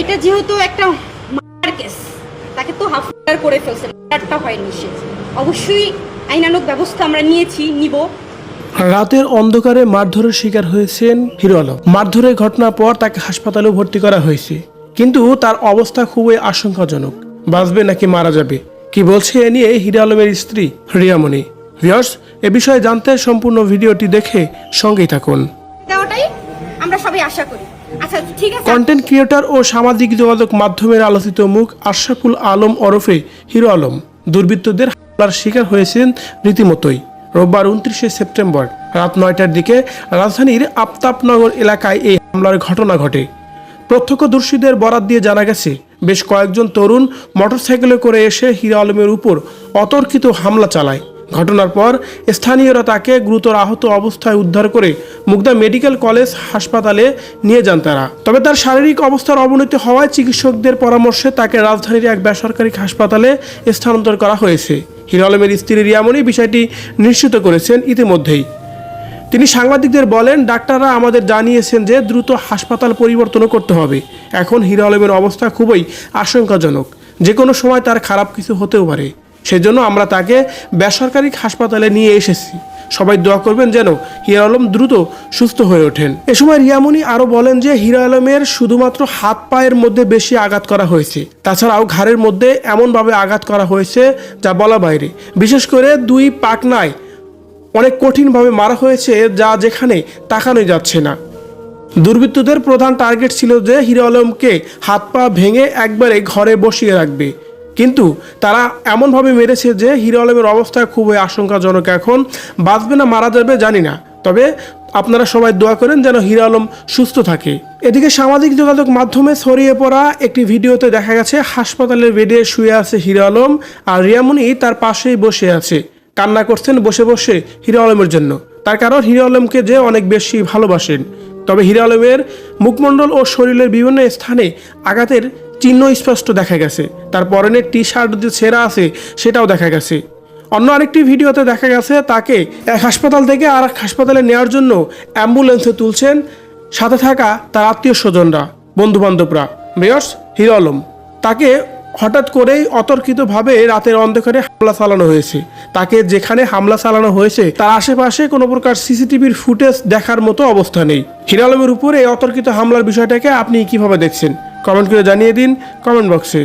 এটা যেহেতু একটা মার্ডার কেস তাকে তো হাফ মার্ডার করে ফেলছে মার্ডারটা হয়নি সে। অবশ্যই আইনানুক ব্যবস্থা আমরা নিয়েছি নিব। রাতের অন্ধকারে মারধরের শিকার হয়েছেন হিরো আলম। মারধরের ঘটনার পর তাকে হাসপাতালে ভর্তি করা হয়েছে। কিন্তু তার অবস্থা খুবই আশঙ্কাজনক। বাঁচবে নাকি মারা যাবে? কি বলছে এ নিয়ে হিরো আলমের স্ত্রী রিয়ামণি। ভিয়ার্স এ বিষয়ে জানতে সম্পূর্ণ ভিডিওটি দেখে সঙ্গেই থাকুন। দেওয়াটাই আমরা সবাই আশা করি। আচ্ছা কন্টেন্ট ক্রিয়েটর ও সামাজিক যোগাযোগ মাধ্যমের আলোচিত মুখ আশরাফুল আলম ওরফে হিরো আলম। দুর্বৃত্তদের হামলার শিকার হয়েছেন রীতিমতোই। রোববার উনত্রিশে সেপ্টেম্বর রাত নয়টার দিকে রাজধানীর আফতাবনগর এলাকায় এই হামলার ঘটনা ঘটে। প্রত্যক্ষদর্শীদের বরাত দিয়ে জানা গেছে, বেশ কয়েকজন তরুণ মোটরসাইকেলে করে এসে হিরো আলমের উপর অতর্কিত হামলা চালায়। ঘটনার পর স্থানীয়রা তাকে গুরুতর আহত অবস্থায় উদ্ধার করে মুগদা মেডিকেল কলেজ হাসপাতালে নিয়ে যান তারা। তবে তার শারীরিক অবস্থার অবনতি হওয়ায় চিকিৎসকদের পরামর্শে তাকে রাজধানীর এক বেসরকারি হাসপাতালে স্থানান্তর করা হয়েছে। হিরো আলমের স্ত্রী রিয়ামণি বিষয়টি নিশ্চিত করেছেন ইতিমধ্যেই। তিনি সাংবাদিকদের বলেন, ডাক্তাররা আমাদের জানিয়েছেন যে দ্রুত হাসপাতাল পরিবর্তনও করতে হবে। এখন হিরো আলমের অবস্থা খুবই আশঙ্কাজনক। যে কোনো সময় তার খারাপ কিছু হতেও পারে। সেজন্য আমরা তাকে বেসরকারি হাসপাতালে নিয়ে এসেছি। সবাই দোয়া করবেন যেন হিরো আলম দ্রুত সুস্থ হয়ে ওঠেন। এ সময় রিয়ামণি আরও বলেন যে হিরো আলমের শুধুমাত্র হাত পায়ের মধ্যে বেশি আঘাত করা হয়েছে। তাছাড়াও ঘাড়ের মধ্যে এমনভাবে আঘাত করা হয়েছে যা বলা বাইরে। বিশেষ করে দুই পাকনায় অনেক কঠিনভাবে মারা হয়েছে যা যেখানে তাকানোই যাচ্ছে না। দুর্বৃত্তদের প্রধান টার্গেট ছিল যে হিরো আলমকে হাত পা ভেঙে একবারে ঘরে বসিয়ে রাখবে। কিন্তু তারা এমনভাবে মেরেছে যে হিরো আলমের অবস্থা খুবই আশঙ্কাজনক এখন। বাঁচবে না, মারা যাবে, জানি না। তবে আপনারা সবাই দোয়া করেন যেন হিরো আলম সুস্থ থাকে। এদিকে সামাজিক যোগাযোগ মাধ্যমে ছড়িয়ে পড়া একটি ভিডিওতে দেখা গেছে, হাসপাতালের বেডে শুয়ে আছে হিরো আলম আর রিয়ামণি তার পাশেই বসে আছে। কান্না করছেন, বসে বসে হিরো আলমের জন্য। তার কারণ হিরো আলমকে যে অনেক বেশি ভালোবাসেন। তবে হিরো আলমের মুখমণ্ডল ও শরীরের বিভিন্ন স্থানে আঘাতের চিহ্ন স্পষ্ট দেখা গেছে। তার পরনের টি শার্ট যে ছেঁড়া আছে, সেটাও দেখা গেছে। অন্য আরেকটি ভিডিওতে দেখা গেছে, তাকে এক হাসপাতাল থেকে আর এক হাসপাতালে নেওয়ার জন্য অ্যাম্বুলেন্সে তুলছেন। সাথে থাকা তার আত্মীয় স্বজনরা বন্ধু বান্ধবরা মেয়র্স হিরো আলম, তাকে হঠাৎ করেই অতর্কিতভাবে রাতের অন্ধকারে হামলা চালানো হয়েছে। তাকে যেখানে হামলা চালানো হয়েছে, তার আশেপাশে কোনো প্রকার সিসিটিভির ফুটেজ দেখার মতো অবস্থা নেই। হিরো আলমের উপরে অতর্কিত হামলার বিষয়টাকে আপনি কীভাবে দেখছেন? কমেন্ট করে জানিয়ে দিন কমেন্ট বক্সে।